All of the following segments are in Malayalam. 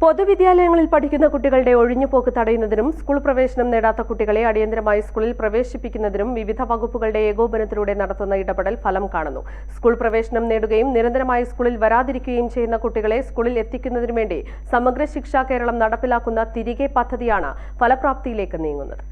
പൊതുവിദ്യാലയങ്ങളിൽ പഠിക്കുന്ന കുട്ടികളുടെ ഒഴിഞ്ഞുപോക്ക് തടയുന്നതിനും സ്കൂൾ പ്രവേശനം നേടാത്ത കുട്ടികളെ അടിയന്തരമായി സ്കൂളിൽ പ്രവേശിപ്പിക്കുന്നതിനും വിവിധ വകുപ്പുകളുടെ ഏകോപനത്തിലൂടെ നടത്തുന്ന ഇടപെടൽ ഫലം കാണുന്നു. സ്കൂൾ പ്രവേശനം നേടുകയും നിരന്തരമായി സ്കൂളിൽ വരാതിരിക്കുകയും ചെയ്യുന്ന കുട്ടികളെ സ്കൂളിൽ എത്തിക്കുന്നതിനു വേണ്ടി സമഗ്ര ശിക്ഷാ കേരളം നടപ്പിലാക്കുന്ന തിരികെ പദ്ധതിയാണ് ഫലപ്രാപ്തിയിലേക്ക് നീങ്ങുന്നത്.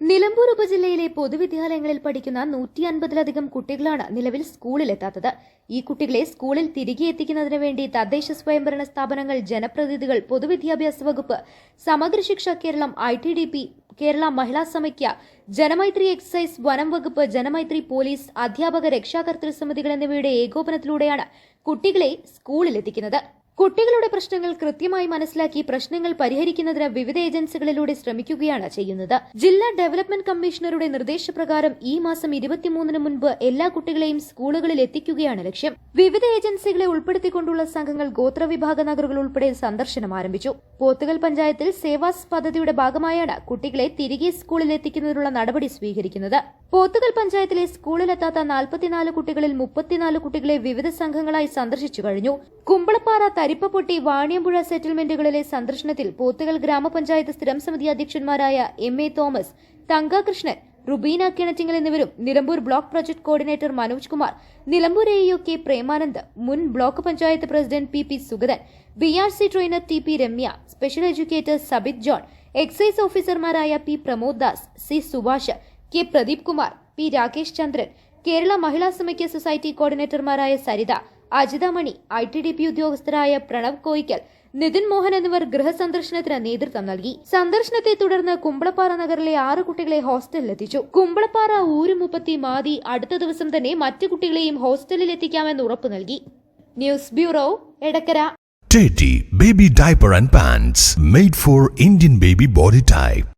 നിലമ്പൂർ ഉപജില്ലയിലെ പൊതുവിദ്യാലയങ്ങളിൽ പഠിക്കുന്ന നൂറ്റി അൻപതിലധികം കുട്ടികളാണ് നിലവിൽ സ്കൂളിലെത്താത്തത്. ഈ കുട്ടികളെ സ്കൂളിൽ തിരികെ എത്തിക്കുന്നതിന് വേണ്ടി തദ്ദേശ സ്വയംഭരണ സ്ഥാപനങ്ങൾ ജനപ്രതിനിധികൾ പൊതുവിദ്യാഭ്യാസ വകുപ്പ് Samagra Shiksha Keralam I T D P Kerala Mahila Samakhya Janamaithri excise വനം വകുപ്പ് ജനമൈത്രി പോലീസ് അധ്യാപക രക്ഷാകർത്തൃ സമിതികൾ എന്നിവയുടെ ഏകോപനത്തിലൂടെയാണ് കുട്ടികളെ സ്കൂളിലെത്തിക്കുന്നത്. കുട്ടികളുടെ പ്രശ്നങ്ങൾ കൃത്യമായി മനസ്സിലാക്കി പ്രശ്നങ്ങൾ പരിഹരിക്കുന്നതിന് വിവിധ ഏജൻസികളിലൂടെ ശ്രമിക്കുകയാണ് ചെയ്യുന്നത്. ജില്ലാ ഡെവലപ്മെന്റ് കമ്മീഷണറുടെ നിർദ്ദേശപ്രകാരം ഈ മാസം ഇരുപത്തിമൂന്നിന് മുൻപ് എല്ലാ കുട്ടികളെയും സ്കൂളുകളിൽ എത്തിക്കുകയാണ് ലക്ഷ്യം. വിവിധ ഏജൻസികളെ ഉൾപ്പെടുത്തിക്കൊണ്ടുള്ള സംഘങ്ങൾ ഗോത്രവിഭാഗ നഗറുകൾ ഉൾപ്പെടെ സന്ദർശനം ആരംഭിച്ചു. പോത്തുകൽ പഞ്ചായത്തിൽ സേവാസ് പദ്ധതിയുടെ ഭാഗമായാണ് കുട്ടികളെ തിരികെ സ്കൂളിൽ എത്തിക്കുന്നതിനുള്ള നടപടി സ്വീകരിക്കുന്നത്. പോത്തുകൽ പഞ്ചായത്തിലെ സ്കൂളിലെത്താത്ത നാൽപ്പത്തിനാല് കുട്ടികളിൽ മുപ്പത്തിനാല് കുട്ടികളെ വിവിധ സംഘങ്ങളായി സന്ദർശിച്ചു കഴിഞ്ഞു. കുമ്പളപ്പാറ തരിപ്പപ്പൊട്ടി വാണിയമ്പുഴ സെറ്റിൽമെന്റുകളിലെ സന്ദർശനത്തിൽ പോത്തുകൽ ഗ്രാമപഞ്ചായത്ത് സ്ഥിരം സമിതി അധ്യക്ഷന്മാരായ എം എ തോമസ് തങ്കകൃഷ്ണൻ റുബീന കിണറ്റിങ്ങൽ എന്നിവരും Nilambur block project coordinator Manoj Kumar Nilambur A K Premanand മുൻ block panchayat president P P Sugathan B R C trainer T P Ramya special educator Sabith John excise ഓഫീസർമാരായ P Pramod Das C Subhash K Pradeep Kumar P Rakesh Chandran Kerala Mahila Samakhya society കോർഡിനേറ്റർമാരായ Saritha Ajitha Mani I T D P ഉദ്യോഗസ്ഥരായ Pranav Koyikkal Nithin Mohan എന്നിവർ ഗൃഹസന്ദർശനത്തിന് നേതൃത്വം നൽകി. സന്ദർശനത്തെ തുടർന്ന് കുമ്പളപ്പാറ നഗറിലെ ആറ് കുട്ടികളെ ഹോസ്റ്റലിലെത്തിച്ചു. കുമ്പളപ്പാറ ഊരുമുപ്പത്തി മാതി അടുത്ത ദിവസം തന്നെ മറ്റു കുട്ടികളെയും ഹോസ്റ്റലിൽ എത്തിക്കാമെന്ന് ഉറപ്പു നൽകി. News bureau Edakkara. Teddy Baby Diaper and Pants made for Indian baby body type.